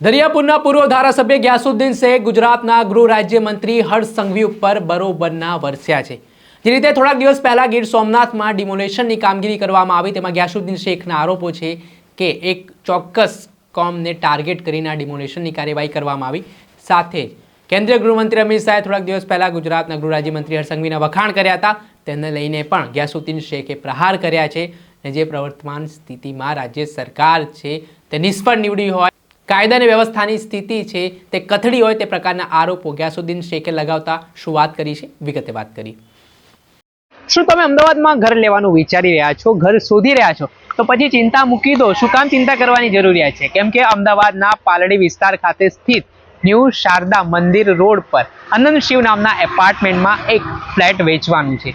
દરિયાપુરના પૂર્વ ધારાસભ્ય ગ્યાસુદ્દીન શેખ ગુજરાતના ગૃહ રાજ્યમંત્રી હર્ષ સંઘવી ઉપર બરોબરના વરસ્યા છે. જે રીતે થોડાક દિવસ પહેલા ગીર સોમનાથમાં ડિમોલેશનની કામગીરી કરવામાં આવી, તેમાં ગ્યાસુદ્દીન શેખના આરોપો છે કે એક ચોક્કસ કોમને ટાર્ગેટ કરીને આ ડિમોલેશનની કાર્યવાહી કરવામાં આવી. સાથે કેન્દ્રીય ગૃહમંત્રી અમિત શાહે થોડાક દિવસ પહેલાં ગુજરાતના ગૃહ રાજ્યમંત્રી હર્ષ સંઘવીના વખાણ કર્યા હતા. તેને લઈને પણ ગ્યાસુદ્દીન શેખે પ્રહાર કર્યા છે અને જે પ્રવર્તમાન સ્થિતિમાં રાજ્ય સરકાર છે તે નિષ્ફળ નીવડી હોય કાયદા અને વ્યવસ્થાની સ્થિતિ છે તે કથળી હોય તે પ્રકારના આરોપો ગ્યાસુદ્દીન શેખે લગાવતા શું વાત કરી છે? વિગતે વાત કરી શું તમે અમદાવાદમાં ઘર લેવાનું વિચારી રહ્યા છો? ઘર શોધી રહ્યા છો? તો પછી ચિંતા મૂકી દો. શું કામ ચિંતા કરવાની જરૂરિયાત છે? કેમ કે અમદાવાદના પાલડી વિસ્તાર ખાતે સ્થિત ન્યૂ શારદા મંદિર રોડ પર અનંત શિવ નામના એપાર્ટમેન્ટમાં એક ફ્લેટ વેચવાનું છે.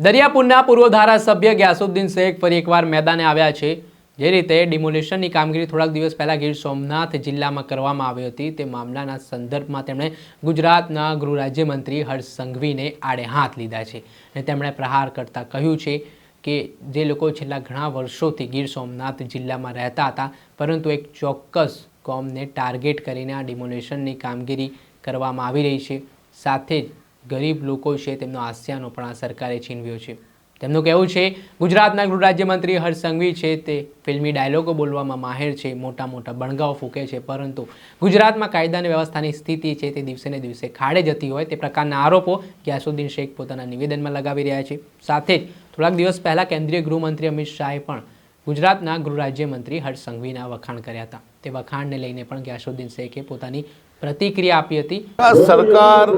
દરિયાપુરના પૂર્વ ધારાસભ્ય ગ્યાસુદ્દીન શેખ ફરી એકવાર મેદાને આવ્યા છે, જે રીતે ડિમોલિશનની કામગીરી થોડાક દિવસ પહેલાં ગીર સોમનાથ જિલ્લામાં કરવામાં આવી હતી. તે મામલાના સંદર્ભમાં તેમણે ગુજરાતના ગૃહ રાજ્યમંત્રી હર્ષ સંઘવીને આડે હાથ લીધા છે અને તેમણે પ્રહાર કરતાં કહ્યું છે કે જે લોકો છેલ્લા ઘણા વર્ષોથી ગીર સોમનાથ જિલ્લામાં રહેતા હતા, પરંતુ એક ચોક્કસ કોમને ટાર્ગેટ કરીને આ ડિમોલેશનની કામગીરી કરવામાં આવી રહી છે. સાથે જ ગરીબ લોકો છે, તેમનો આસ્યાનો પણ આ સરકારે છીનવ્યો છે. તેમનું કહેવું છે, ગુજરાતના ગૃહ રાજ્યમંત્રી હર્ષ સંઘવી છે, તે ફિલ્મી ડાયલોગો બોલવામાં માહેર છે મોટા મોટા બણગાઓ ફૂંકે છે, પરંતુ ગુજરાતમાં કાયદા અને વ્યવસ્થાની સ્થિતિ છે, તે દિવસે ને દિવસે ખાડે જતી હોય, તે પ્રકારના આરોપો ગ્યાસુદ્દીન શેખ પોતાના નિવેદનમાં લગાવી રહ્યા છે. સાથે જ થોડાક દિવસ પહેલાં કેન્દ્રીય ગૃહમંત્રી અમિત શાહે પણ ગુજરાતના ગૃહ રાજ્યમંત્રી હર્ષ સંઘવીના વખાણ કર્યા હતા. તે વખાણને લઈને પણ ગ્યાસુદ્દીન શેખે પોતાની પ્રતિક્રિયા આપી હતી. આ સરકાર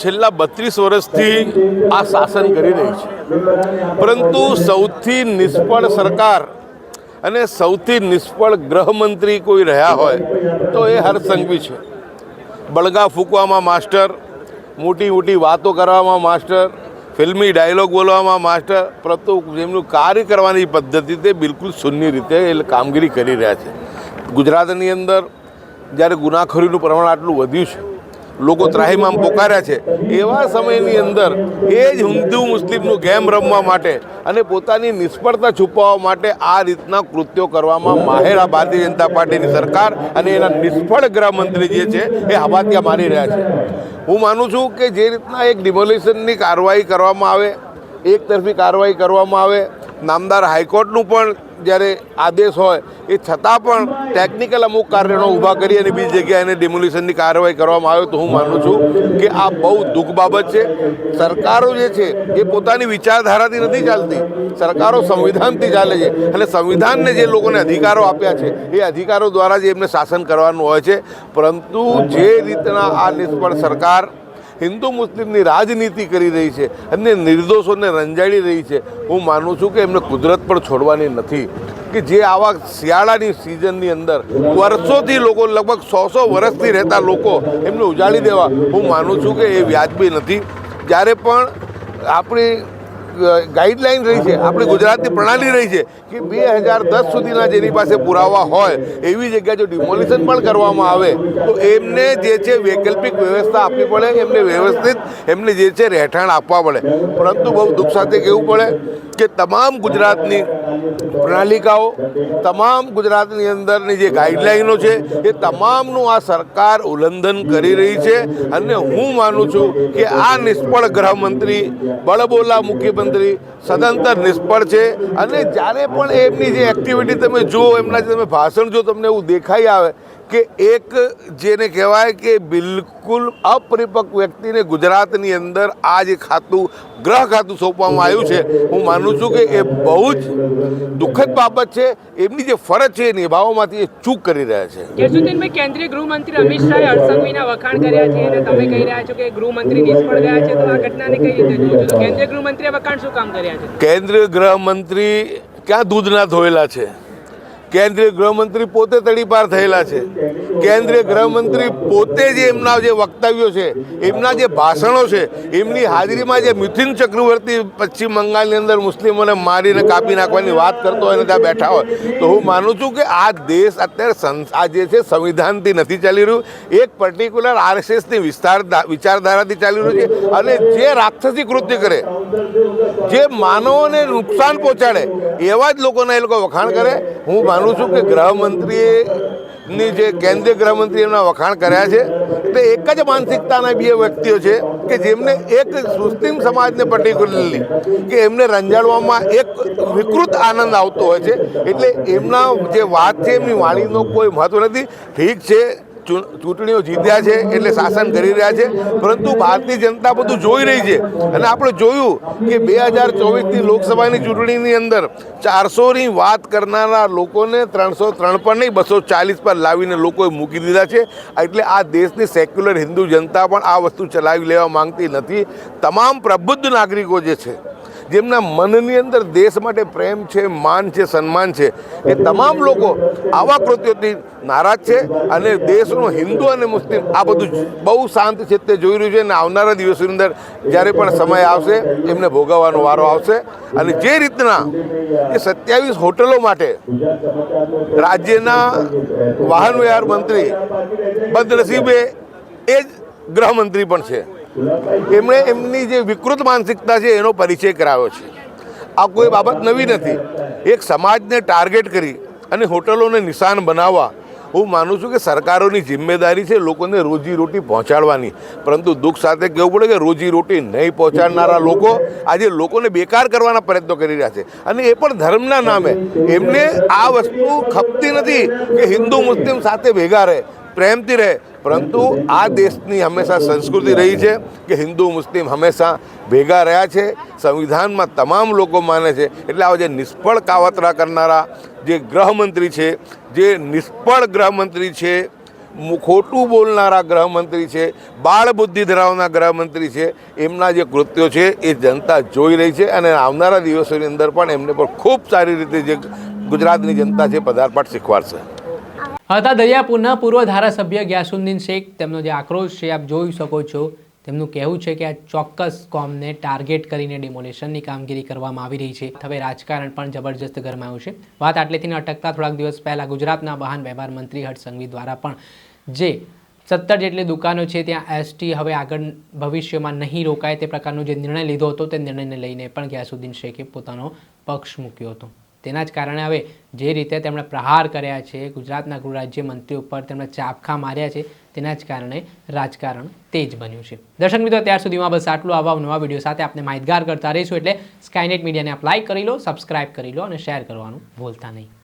છેલ્લા બત્રીસ વર્ષથી આ શાસન કરી રહી છે. પરંતુ સૌથી નિષ્ફળ સરકાર અને સૌથી નિષ્ફળ ગૃહમંત્રી કોઈ રહ્યા હોય તો એ હરસંઘવી છે. બળગા ફૂંકવામાં માસ્ટર, મોટી મોટી વાતો કરવામાં માસ્ટર, ફિલ્મી ડાયલોગ બોલવામાં માસ્ટર, પરંતુ જેમનું કાર્ય કરવાની પદ્ધતિ તે બિલકુલ શૂન્ય રીતે એ કામગીરી કરી રહ્યા છે. ગુજરાતની અંદર જ્યારે ગુનાખોરીનું પ્રમાણ આટલું વધ્યું છે, લોકો ત્રાહિમામ પોકાર્યા છે, એવા સમયની અંદર એ જ હિન્દુ મુસ્લિમનું ગેમ રમવા માટે અને પોતાની નિષ્ફળતા છુપાવવા માટે આ રીતના કૃત્યો કરવામાં માહેર આ ભારતીય જનતા પાર્ટીની સરકાર અને એના નિષ્ફળ ગૃહમંત્રી જે છે, એ હવાત્યા મારી રહ્યા છે. હું માનું છું કે જે રીતના એક ડિમોલિશનની કાર્યવાહી કરવામાં આવે, એક તરફી કાર્યવાહી કરવામાં આવે નામદાર હાઈકોર્ટનું પણ જ્યારે આદેશ હોય, એ છતાં પણ ટેકનિકલ અમુક કાર્યનો ઊભા કરી અને બીજી જગ્યાએ એને ડિમોલિશનની કાર્યવાહી કરવામાં આવે તો હું માનું છું કે આ બહુ દુઃખ બાબત છે. સરકારો જે છે, એ પોતાની વિચારધારાથી નથી ચાલતી. સરકારો સંવિધાનથી ચાલે છે અને સંવિધાનને જે લોકોને અધિકારો આપ્યા છે, એ અધિકારો દ્વારા જ એમને શાસન કરવાનું હોય છે. પરંતુ જે રીતના આ નિષ્ફળ સરકાર હિન્દુ મુસ્લિમની રાજનીતિ કરી રહી છે અને નિર્દોષોને રંજાડી રહી છે. હું માનું છું કે એમને કુદરત પણ છોડવાની નથી કે જે આવા શિયાળાની સિઝનની અંદર વર્ષોથી લોકો લગભગ સો સો વર્ષથી રહેતા લોકો એમને ઉજાડી દેવા હું માનું છું કે એ વ્યાજબી નથી. જ્યારે પણ આપણી ગાઈડલાઈન રહી છે, આપણી ગુજરાતની પ્રણાલી રહી છે કે બે હજાર દસ સુધીના જેની પાસે પુરાવા હોય, એવી જગ્યા જો ડિમોલિશન પણ કરવામાં આવે, તો એમને જે છે વૈકલ્પિક વ્યવસ્થા આપવી પડે, એમને વ્યવસ્થિત એમને જે છે રહેઠાણ આપવા પડે. પરંતુ બહુ દુઃખ સાથે કહેવું પડે? કે તમામ ગુજરાતની પ્રણાલિકાઓ, તમામ ગુજરાતની અંદરની જે ગાઈડલાઈનો છે, એ તમામનું આ સરકાર ઉલ્લંઘન કરી રહી છે. અને હું માનું છું કે આ નિષ્ફળ ગૃહમંત્રી, બળબોલા મુખ્યમંત્રી સદંતર નિષ્ફળ છે. અને જ્યારે પણ એમની જે એક્ટિવિટી તમે જુઓ, એમના જે તમે ભાષણ જો તમને એવું દેખાઈ આવે કે એક જેને કહેવાય કે બિલકુલ અપરિપક્વ વ્યક્તિને ગુજરાતની અંદર આ જે ખાતું ગ્રહ ખાતું સોંપવામાં આવ્યું છે. હું માનું છું કે એ બહુ જ દુઃખદ બાબત છે. એમની જે ફરજ છે એ નિભાવવામાંથી એ ચૂક કરી રહ્યા છે. કેશુદ્દીનભાઈ કેન્દ્રીય ગૃહમંત્રી અમિત શાહે હર્ષંઘવીના વખાણ કર્યા છે અને તમે કહી રહ્યા છો કે ગૃહમંત્રી નિષ્ફળ ગયા છે તો આ ઘટનાને કઈ રીતે છો? કેન્દ્રીય ગૃહમંત્રીએ વખાણ શું કામ કર્યા છે? કેન્દ્રીય ગૃહમંત્રી ક્યાં દૂધના ધોયેલા છે? કેન્દ્રીય ગૃહમંત્રી પોતે તડીપાર થયેલા છે. કેન્દ્રીય ગૃહમંત્રી પોતે જે એમના જે વક્તવ્યો છે, એમના જે ભાષણો છે, એમની હાજરીમાં જે મિથુન ચક્રવર્તી પશ્ચિમ બંગાળની અંદર મુસ્લિમોને મારીને કાપી નાખવાની વાત કરતો હોય અને ત્યાં બેઠા હોય, તો હું માનું છું કે આ દેશ અત્યારે આ જે છે સંવિધાનથી નથી ચાલી રહ્યું. એક પર્ટિક્યુલર આરએસએસની વિસ્તાર વિચારધારાથી ચાલી રહ્યું છે અને જે રાક્ષસી કૃત્ય કરે, જે માનવોને નુકસાન પહોંચાડે, એવા જ લોકોના એ લોકો વખાણ કરે. હું માનું છું કે ગૃહમંત્રીએ ની જે કેન્દ્રીય ગૃહમંત્રી એમના વખાણ કર્યા છે, તે એક જ માનસિકતાના બે વ્યક્તિઓ છે કે જેમને એક મુસ્લિમ સમાજને પર્ટિક્યુલરલી કે એમને રંજાડવામાં એક વિકૃત આનંદ આવતો હોય છે. એટલે એમના જે વાત છે, એમની વાણીનો કોઈ મહત્વ નથી. ઠીક છે ચૂંટણીઓ જીત્યા છે એટલે શાસન કરી રહ્યા છે. પરંતુ ભારતીય જનતા બધું જોઈ રહી છે. અને આપણે જોયું કે બે હજાર ચોવીસની લોકસભાની ચૂંટણીની અંદર ચારસોની વાત કરનારા લોકોને ત્રણસો ત્રણ પર નહીં, બસો ચાલીસ પર લાવીને લોકોએ મૂકી દીધા છે. એટલે આ દેશની સેક્યુલર હિન્દુ જનતા પણ આ વસ્તુ ચલાવી લેવા માંગતી નથી. તમામ પ્રબુદ્ધ નાગરિકો જે છે જેમના મનની અંદર દેશ માટે પ્રેમ છે, માન છે, સન્માન છે, એ તમામ લોકો આવા કૃત્યોથી નારાજ છે અને દેશનો હિન્દુ અને મુસ્લિમ આ બધું બહુ શાંત છે તે જોઈ રહ્યું છે અને આવનારા દિવસોની અંદર જ્યારે પણ સમય આવશે, એમને ભોગવવાનો વારો આવશે અને જે રીતના એ સત્યાવીસ હોટલો માટે રાજ્યના વાહન વ્યવહાર મંત્રી બદનસીબે એ જ ગૃહમંત્રી પણ છે. એમણે એમની જે વિકૃત માનસિકતા છે એનો પરિચય કરાવ્યો છે. આ કોઈ બાબત નવી નથી. એક સમાજને ટાર્ગેટ કરી અને હોટલોને નિશાન બનાવવા હું માનું છું કે સરકારોની જિમ્મેદારી છે લોકોને રોજી રોટી પહોંચાડવાની. પરંતુ દુઃખ સાથે કહેવું પડે કે રોજી રોટી નહીં પહોંચાડનારા લોકો આજે લોકોને બેકાર કરવાના પ્રયત્નો કરી રહ્યા છે. અને એ પણ ધર્મના નામે. એમને આ વસ્તુ ખપતી નથી કે હિન્દુ મુસ્લિમ સાથે ભેગા રહે, પ્રેમથી રહે પરંતુ આ દેશની હંમેશા સંસ્કૃતિ રહી છે કે હિન્દુ, મુસ્લિમ હંમેશા ભેગા રહ્યા છે, સંવિધાનમાં તમામ લોકો માને છે. એટલે આવા જે નિષ્ફળ કાવતરા કરનારા જે ગૃહમંત્રી છે, જે નિષ્ફળ ગૃહમંત્રી છે ખોટું બોલનારા ગૃહમંત્રી છે, બાળ બુદ્ધિ ધરાવનાર ગૃહમંત્રી છે, એમના જે કૃત્યો છે એ જનતા જોઈ રહી છે અને આવનારા દિવસોની અંદર પણ એમને પણ ખૂબ સારી રીતે જે ગુજરાતની જનતા છે પદાર્પાઠ શીખવાડશે. હતા દરિયાપુરના પૂર્વ ધારાસભ્ય ગ્યાસુદ્દીન શેખ. તેમનો જે આક્રોશ છે, આપ જોઈ શકો છો. તેમનું કહેવું છે કે આ ચોક્કસ કોમને ટાર્ગેટ કરીને ડિમોલેશનની કામગીરી કરવામાં આવી રહી છે. હવે રાજકારણ પણ જબરજસ્ત ગરમાયું છે. વાત આટલેથી અટકતા, થોડાક દિવસ પહેલાં ગુજરાતના વાહન વ્યવહાર મંત્રી હર્ષ સંઘવી દ્વારા પણ જે સત્તર જેટલી દુકાનો છે, ત્યાં એસટી હવે આગળ ભવિષ્યમાં નહીં રોકાય તે પ્રકારનો જે નિર્ણય લીધો હતો, તે નિર્ણયને લઈને પણ ગ્યાસુદ્દીન શેખે પોતાનો પક્ષ મૂક્યો હતો. તેના જ કારણે હવે જે રીતે તેમણે પ્રહાર કર્યા છે, ગુજરાતના ગૃહ રાજ્યમંત્રી ઉપર તેમણે ચાપખા માર્યા છે, તેના જ કારણે રાજકારણ તેજ બન્યું છે. દર્શક મિત્રો, ત્યાર સુધીમાં બસ આટલું આવા નવા વીડિયો સાથે આપણે માહિતગાર કરતા રહીશું એટલે સ્કાયનેટ મીડિયાને આપ લાઇક કરી લો સબસ્ક્રાઇબ કરી લો અને શેર કરવાનું ભૂલતા નહીં.